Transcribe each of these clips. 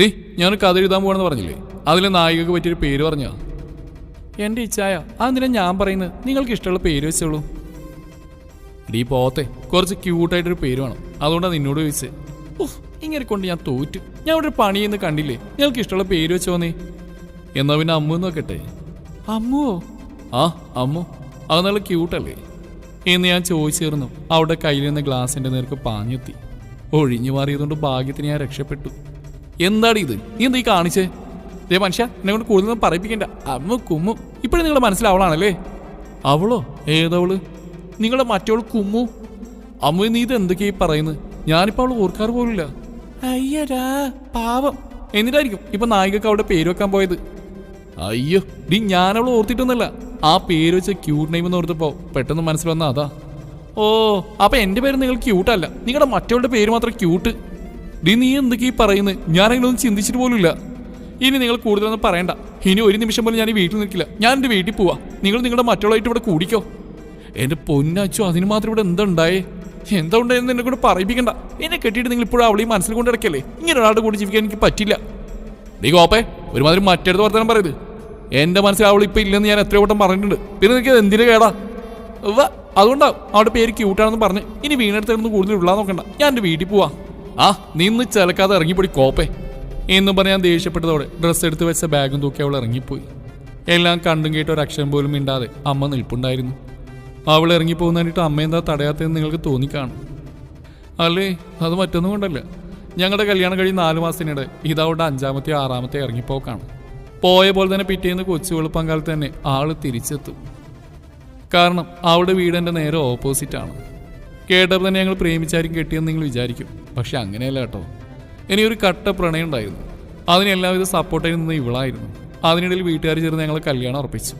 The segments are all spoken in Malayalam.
ഡേ ഞാനൊരു കഥ എഴുതാൻ പോകണമെന്ന് പറഞ്ഞില്ലേ? അതിലെ നായികക്ക് പറ്റിയൊരു പേര് പറഞ്ഞ? എന്റെ ഇച്ഛായ അതെന്തിനാ ഞാൻ പറയുന്നത് നിങ്ങൾക്ക് ഇഷ്ടമുള്ള പേര് വെച്ചോളൂ. ഡീ പോത്തെ കുറച്ച് ക്യൂട്ടായിട്ടൊരു പേര് വേണം. അതുകൊണ്ടാണ് നിന്നോട് ചോദിച്ചത് ഇങ്ങനെ കൊണ്ട് ഞാൻ തോറ്റു. ഞാൻ ഇവിടെ ഒരു പണി എന്ന് കണ്ടില്ലേ? നിങ്ങൾക്ക് ഇഷ്ടമുള്ള പേര് വെച്ചോന്നേ. എന്നാ പിന്നെ അമ്മു നോക്കട്ടെ? അമ്മുവോ? ആ അമ്മു. അത് നല്ല ക്യൂട്ടല്ലേ? എന്ന് ഞാൻ ചോദിച്ചേർന്നു അവിടെ കയ്യിൽ നിന്ന് ഗ്ലാസിന്റെ നേർക്ക് പാഞ്ഞെത്തി. ഒഴിഞ്ഞു മാറിയതുകൊണ്ട് ഭാഗ്യത്തിന് ഞാൻ രക്ഷപ്പെട്ടു. എന്താടി ഇത്? നീ എന്താ ഈ കാണിച്ചേ? ദേ മനുഷ്യ എന്നെ കൊണ്ട് കൂടുതലൊന്നും പറയിപ്പിക്കണ്ട. അമ്മ കുമ്മു. ഇപ്പോഴും നിങ്ങളുടെ മനസ്സിലാവളാണല്ലേ അവളോ? ഏതവൾ നിങ്ങളെ മറ്റവൾ കുമ്മു? അമ്മ നീ ഇത് എന്തൊക്കെയാ ഈ പറയുന്നത് ഞാനിപ്പോ അവൾ ഓർക്കാറ് പോലില്ല അയ്യടാ പാവം. എന്നിട്ടായിരിക്കും ഇപ്പൊ നായികക്ക് അവിടെ പേര് വെക്കാൻ പോയത്. അയ്യോ ഡി ഞാനവൾ ഓർത്തിട്ടൊന്നല്ല ആ പേര് വെച്ച ക്യൂട്ട് നെയിം എന്ന് ഓർത്തപ്പോ പെട്ടെന്ന് മനസ്സിൽ വന്ന അതാ. ഓ അപ്പൊ എന്റെ പേര് നിങ്ങൾ ക്യൂട്ടല്ല നിങ്ങളുടെ മറ്റവളുടെ പേര് മാത്രം ക്യൂട്ട് ഡി നീ എന്തൊക്കെ ഈ പറയുന്നത് ഞാൻ അതിനൊന്നും ചിന്തിച്ചിട്ട് പോലുമില്ല. ഇനി നിങ്ങൾ കൂടുതലൊന്നും പറയണ്ട. ഇനി ഒരു നിമിഷം പോലും ഞാൻ വീട്ടിൽ നിൽക്കില്ല. ഞാൻ എന്റെ വീട്ടിൽ പോവാ. നിങ്ങൾ നിങ്ങളുടെ മറ്റുള്ളതായിട്ട് ഇവിടെ കൂടിക്കോ. എന്റെ പൊന്നച്ചു അതിന് മാത്രം ഇവിടെ എന്തുണ്ടായേ എന്താ ഉണ്ടായെന്ന് എന്നെ കൂടെ പറയിപ്പിക്കണ്ട. എന്നെ കെട്ടിയിട്ട് നിങ്ങൾ ഇപ്പോഴും അവളെയും മനസ്സിൽ കൊണ്ട് ഇങ്ങനെ ഒരാളുടെ കൂടെ ജീവിക്കാൻ എനിക്ക് പറ്റില്ല. നീ കോപ്പേ ഒരുമാതിരി മറ്റടുത്ത് വർത്തമാനം പറയത് എന്റെ മനസ്സിൽ അവൾ ഇപ്പം ഇല്ലെന്ന് ഞാൻ എത്രയോ വട്ടം പറഞ്ഞിട്ടുണ്ട്. പിന്നെ നിനക്ക് എന്തിനു കേടാ? വാ അതുകൊണ്ടാ അവളുടെ പേര് ക്യൂട്ടാണെന്ന് പറഞ്ഞ്. ഇനി വീണെടുത്ത് കൂടുതൽ ഉള്ളാൻ നോക്കണ്ട. ഞാൻ എന്റെ വീട്ടിൽ പോവാ. ആ നിന്ന് ചിലക്കാതെ ഇറങ്ങിപ്പോയി കോപ്പേ. എന്നും പറഞ്ഞ് ഞാൻ ദേഷ്യപ്പെട്ടതോടെ ഡ്രസ്സ് എടുത്ത് വെച്ച ബാഗും തൂക്കി അവൾ ഇറങ്ങിപ്പോയി. എല്ലാം കണ്ടും കേട്ട ഒരു അക്ഷരം പോലും മിണ്ടാതെ അമ്മ നിൽപ്പുണ്ടായിരുന്നു. അവൾ ഇറങ്ങിപ്പോകുന്ന കണ്ടിട്ട് അമ്മ എന്താ തടയാത്തതെന്ന് നിങ്ങൾക്ക് തോന്നിക്കാണും. അല്ലേ അത് മറ്റൊന്നും കൊണ്ടല്ല. ഞങ്ങളുടെ കല്യാണം കഴിഞ്ഞ് നാല് മാസത്തിനിടെ ഇതവളുടെ അഞ്ചാമത്തെ ആറാമത്തെ ഇറങ്ങിപ്പോക്കാണ്. പോയ പോലെ തന്നെ പിറ്റേന്ന് കൊച്ചു വെളുപ്പങ്കാലത്ത് തന്നെ ആൾ തിരിച്ചെത്തും. കാരണം അവളുടെ വീടിന്റെ നേരെ ഓപ്പോസിറ്റ് ആണ്. കേട്ടപ്പോൾ തന്നെ ഞങ്ങൾ പ്രേമിച്ചായിരിക്കും കെട്ടിയെന്ന് നിങ്ങൾ വിചാരിക്കും. പക്ഷെ അങ്ങനെയല്ല കേട്ടോ. എനിക്കൊരു കട്ട പ്രണയം ഉണ്ടായിരുന്നു. അതിന് എല്ലാവിധ സപ്പോർട്ടായി നിന്ന് ഇവളായിരുന്നു. അതിനിടയിൽ വീട്ടുകാർ ചേർന്ന് ഞങ്ങളെ കല്യാണം ഉറപ്പിച്ചു.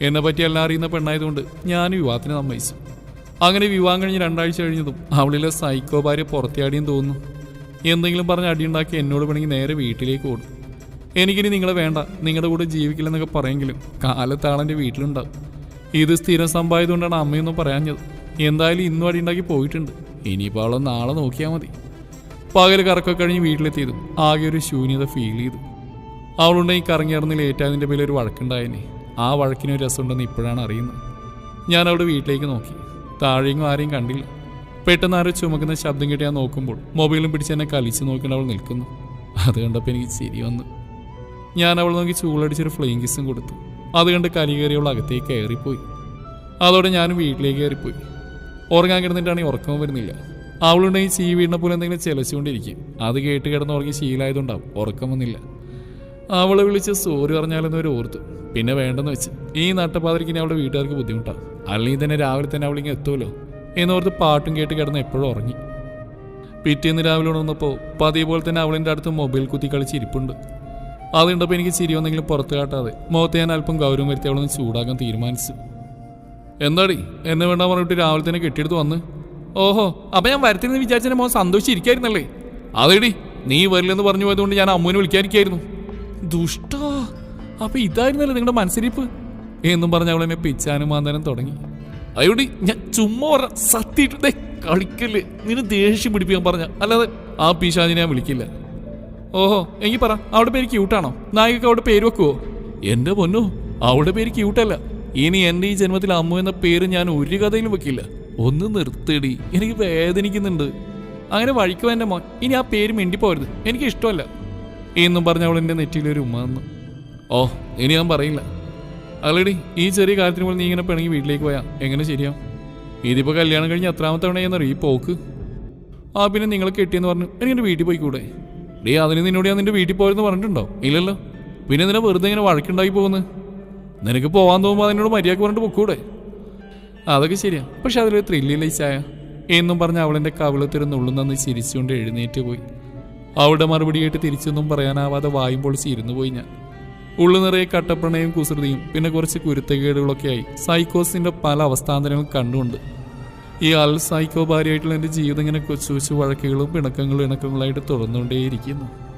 എന്നെ പറ്റി എല്ലാം അറിയുന്ന പെണ്ണായതുകൊണ്ട് ഞാൻ വിവാഹത്തിന് സമ്മതിച്ചു. അങ്ങനെ വിവാഹം കഴിഞ്ഞ് രണ്ടാഴ്ച കഴിഞ്ഞതും അവളിലെ സൈക്കോ ഭാര്യ പുറത്തിയാടിയും തോന്നുന്നു. എന്തെങ്കിലും പറഞ്ഞ് അടിയുണ്ടാക്കി എന്നോട് വേണമെങ്കിൽ നേരെ വീട്ടിലേക്ക് ഓടും. എനിക്കിനി നിങ്ങളെ വേണ്ട നിങ്ങളുടെ കൂടെ ജീവിക്കില്ലെന്നൊക്കെ പറയെങ്കിലും കാലത്താളെന്റെ വീട്ടിലുണ്ടാവും ഇത് സ്ഥിരം സംഭവമായതുകൊണ്ടാണ് അമ്മയൊന്നും പറയാഞ്ഞത്. എന്തായാലും ഇന്നും അടി ഉണ്ടാക്കി പോയിട്ടുണ്ട്. ഇനിയിപ്പോൾ അവളെ നാളെ നോക്കിയാൽ മതി. പകൽ കറക്കൊക്കെ കഴിഞ്ഞ് വീട്ടിലെത്തിയതും ആകെ ഒരു ശൂന്യത ഫീൽ ചെയ്തു. അവളുണ്ടെങ്കിൽ കറങ്ങി നടന്ന് ലേറ്റായതിന്റെ പേരിൽ ഒരു വഴക്കുണ്ടായനെ. ആ വഴക്കിനൊരു രസമുണ്ടെന്ന് ഇപ്പോഴാണ് അറിയുന്നത്. ഞാൻ അവിടെ വീട്ടിലേക്ക് നോക്കി. താഴെയും ആരെയും കണ്ടില്ല. പെട്ടെന്ന് ആരോ ചുമക്കുന്ന ശബ്ദം കേട്ട് ഞാൻ നോക്കുമ്പോൾ മൊബൈലും പിടിച്ച് എന്നെ കളിച്ച് നോക്കിയിട്ട് അവൾ നിൽക്കുന്നു. അത് കണ്ടപ്പോൾ എനിക്ക് ചിരി വന്നു. ഞാൻ അവൾ നോക്കി ചൂളടിച്ചൊരു ഫ്ലെയിം കിസും കൊടുത്തു. അത് കണ്ട് കലി കയറി അവൾ അകത്തേക്ക് കയറിപ്പോയി. അതോടെ ഞാനും വീട്ടിലേക്ക് കയറിപ്പോയി. ഉറങ്ങാൻ കിടന്നിട്ടാണെങ്കിൽ ഉറക്കം വരുന്നില്ല. അവളുണ്ടെങ്കിൽ ചീ വീടിനെ പോലെ എന്തെങ്കിലും ചെലച്ചുകൊണ്ടിരിക്കും. അത് കേട്ട് കിടന്ന് ഉറങ്ങി ശീലായതുണ്ടാവും ഉറക്കം വന്നില്ല. അവളെ വിളിച്ച് സോറി പറഞ്ഞാലെന്നവർ ഓർത്തു. പിന്നെ വേണ്ടെന്ന് വെച്ച്. ഈ നട്ടപ്പാതിരിക്ക് ഇനി അവളുടെ വീട്ടുകാർക്ക് ബുദ്ധിമുട്ടാണ് അല്ലെങ്കിൽ തന്നെ രാവിലെ തന്നെ അവളിങ്ങ് എത്തുമല്ലോ എന്നോർത്ത് പാട്ടും കേട്ട് കിടന്ന് എപ്പോഴും ഉറങ്ങി. പിറ്റേന്ന് രാവിലെ ഉണർന്നപ്പോൾ പതിയെ പോലെ തന്നെ അവളിന്റെ അടുത്ത് മൊബൈൽ കുത്തി കളിച്ച് ഇരിപ്പുണ്ട്. അതുണ്ടപ്പോൾ എനിക്ക് ചിരി വന്നെങ്കിലും പുറത്ത് കാട്ടാതെ. മുഖത്ത് ഞാൻ അല്പം ഗൗരവം വരുത്തി അവളൊന്ന് ചൂടാക്കാൻ തീരുമാനിച്ചു. എന്താടി? എന്നെ വേണ്ട പറഞ്ഞിട്ട് രാവിലെ തന്നെ കെട്ടിയെടുത്ത് വന്ന്? ഓഹോ അപ്പൊ ഞാൻ വരത്തില്ലെന്ന് വിചാരിച്ചതിന് മോൻ സന്തോഷിച്ചിരിക്കായിരുന്നല്ലേ? അതേടി നീ വരില്ലെന്ന് പറഞ്ഞു പോയതുകൊണ്ട് ഞാൻ അമ്മുവിനെ വിളിക്കാതിരിക്കായിരുന്നു ദുഷ്ടോ അപ്പൊ ഇതായിരുന്നല്ലേ നിങ്ങളുടെ മനസ്സിരിപ്പ്? എന്നും പറഞ്ഞ് അവൾ എന്നെ പിച്ചാനും മാന്താനും തുടങ്ങി. അയോടി ഞാൻ ചുമ്മാ സത്തിട്ട് സത്യമായിട്ട് കളിക്കല്ലേ നിന്നെ ദേഷ്യം പിടിപ്പിക്കാൻ പറഞ്ഞ. അല്ലാതെ ആ പിശാചിനെ ഞാൻ വിളിക്കില്ല. ഓഹോ എങ്കിൽ പറ അവളുടെ പേര് ക്യൂട്ടാണോ നായികക്ക് അവളുടെ പേര് വെക്കുവോ? എന്റെ പൊന്നോ അവളുടെ പേര് ക്യൂട്ടല്ല ഇനി എന്റെ ഈ ജന്മത്തിൽ അമ്മു എന്ന പേര് ഞാൻ ഒരു കഥയിലും വെക്കില്ല. ഒന്ന് നിർത്തിടി. എനിക്ക് വേദനിക്കുന്നുണ്ട്. അങ്ങനെ വഴിക്കോ എന്റെ മോൻ ഇനി ആ പേര് മിണ്ടിപ്പോരുത്. എനിക്ക് ഇഷ്ടമല്ല. എന്നും പറഞ്ഞ അവൾ എന്റെ നെറ്റിയിലൊരു ഉമ്മ എന്ന് ഓ ഇനി ഞാൻ പറയില്ല. അല്ലടി ഈ ചെറിയ കാര്യത്തിന് പോലും നീ ഇങ്ങനെ പിണങ്ങി വീട്ടിലേക്ക് പോയാ. എങ്ങനെ ശരിയാവും ഇതിപ്പോ കല്യാണം കഴിഞ്ഞ് എത്രാമത്തെ തവണയെന്നറിയോ ഈ പോക്ക്? ആ പിന്നെ നിങ്ങളെ കെട്ടിയെന്ന് പറഞ്ഞു എനിക്ക് എന്റെ വീട്ടിൽ പോയിക്കൂടെ? ഡേ അതിന് നിന്നോട് ഞാൻ നിന്റെ വീട്ടിൽ പോയെന്ന് പറഞ്ഞിട്ടുണ്ടോ? ഇല്ലല്ലോ. പിന്നെ എന്തിനാ വെറുതെ ഇങ്ങനെ വഴക്കുണ്ടാക്കി പോകുന്നത്? നിനക്ക് പോകാൻ തോന്നുമ്പോൾ അതിനോട് മര്യാദയ്ക്ക് പറഞ്ഞിട്ട് പൊക്കൂടെ? അതൊക്കെ ശരിയാ. പക്ഷെ അതിലൊരു ത്രില്ലില്ല ചായ എന്നും പറഞ്ഞ് അവളെന്റെ കവിളത്തിരു നന്ന് ചിരിച്ചുകൊണ്ട് എഴുന്നേറ്റ് പോയി. അവളുടെ മറുപടി കേട്ട് തിരിച്ചൊന്നും പറയാനാവാതെ വായും പൊളിച്ച് ഇരുന്നു പോയി ഞാൻ. ഉള്ളു നിറയെ കട്ടപ്പണയും കുസൃതിയും പിന്നെ കുറച്ച് കുരുത്തകേടുകളൊക്കെ ആയി. സൈക്കോസിന്റെ പല അവസ്ഥാന്തരങ്ങളും കണ്ടുകൊണ്ട്. ഈ അൽ സൈക്കോ ഭാര്യയായിട്ടുള്ള എന്റെ ജീവിതം ഇങ്ങനെ കൊച്ചു കൊച്ചു വഴക്കുകളും പിണക്കങ്ങളും ഇണക്കങ്ങളായിട്ട് തുടർന്നുകൊണ്ടേയിരിക്കുന്നു